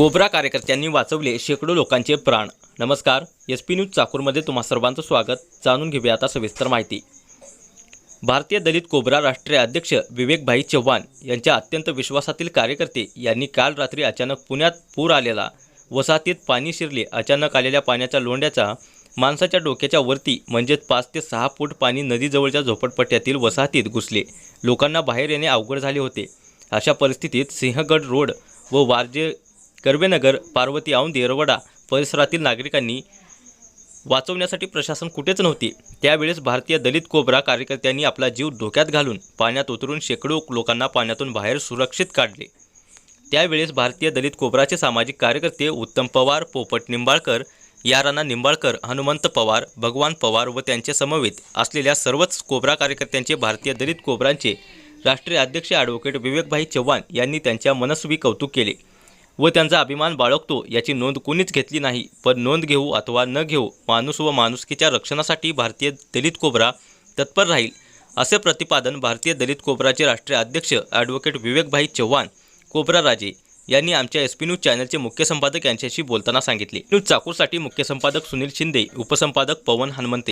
Cobra कार्यकर्त्यांनी वाचवले शेकडो लोकांचे प्राण. नमस्कार. एस पी न्यूज चाकूरमध्ये तुम्हा सर्वांचं स्वागत. जाणून घेऊया आता सविस्तर माहिती. भारतीय दलित कोबरा राष्ट्रीय अध्यक्ष विवेकभाई चव्हाण यांच्या अत्यंत विश्वासातील कार्यकर्ते यांनी काल रात्री अचानक पुण्यात पूर आलेला. वसाहतीत पाणी शिरले. अचानक आलेल्या पाण्याच्या लोंढ्याचा माणसाच्या डोक्याच्या वरती म्हणजेच पाच ते सहा फूट पाणी नदीजवळच्या झोपडपट्ट्यातील वसाहतीत घुसले. लोकांना बाहेर येणे अवघड झाले होते. अशा परिस्थितीत सिंहगड रोड व वारजे कर्वेनगर पार्वती औंधी येरवडा परिसरातील नागरिकांनी वाचवण्यासाठी प्रशासन कुठेच नव्हते. त्यावेळेस भारतीय दलित कोबरा कार्यकर्त्यांनी आपला जीव धोक्यात घालून पाण्यात उतरून शेकडो लोकांना पाण्यातून बाहेर सुरक्षित काढले. त्यावेळेस भारतीय दलित कोबराचे सामाजिक कार्यकर्ते उत्तम पवार पोपट निंबाळकर याराना निंबाळकर हनुमंत पवार भगवान पवार व त्यांचे समवेत असलेल्या सर्वच कोबरा कार्यकर्त्यांचे भारतीय दलित कोबरांचे राष्ट्रीय अध्यक्ष ॲडव्होकेट विवेकभाई चव्हाण यांनी त्यांच्या मनस्वी कौतुक केले. व त्यांचा अभिमान बाळगतो याची नोंद कुणीच घेतली नाही. पण नोंद घेऊ अथवा न घेऊ माणूस व माणुसकीच्या रक्षणासाठी भारतीय दलित कोबरा तत्पर राहील असे प्रतिपादन भारतीय दलित कोबराचे राष्ट्रीय अध्यक्ष ॲडव्होकेट विवेकभाई चव्हाण कोबरा राजे यांनी आमच्या एस पी न्यूज चॅनलचे मुख्य संपादक यांच्याशी बोलताना सांगितले. न्यूज चाकूरसाठी मुख्य संपादक सुनील शिंदे उपसंपादक पवन हनुमंते.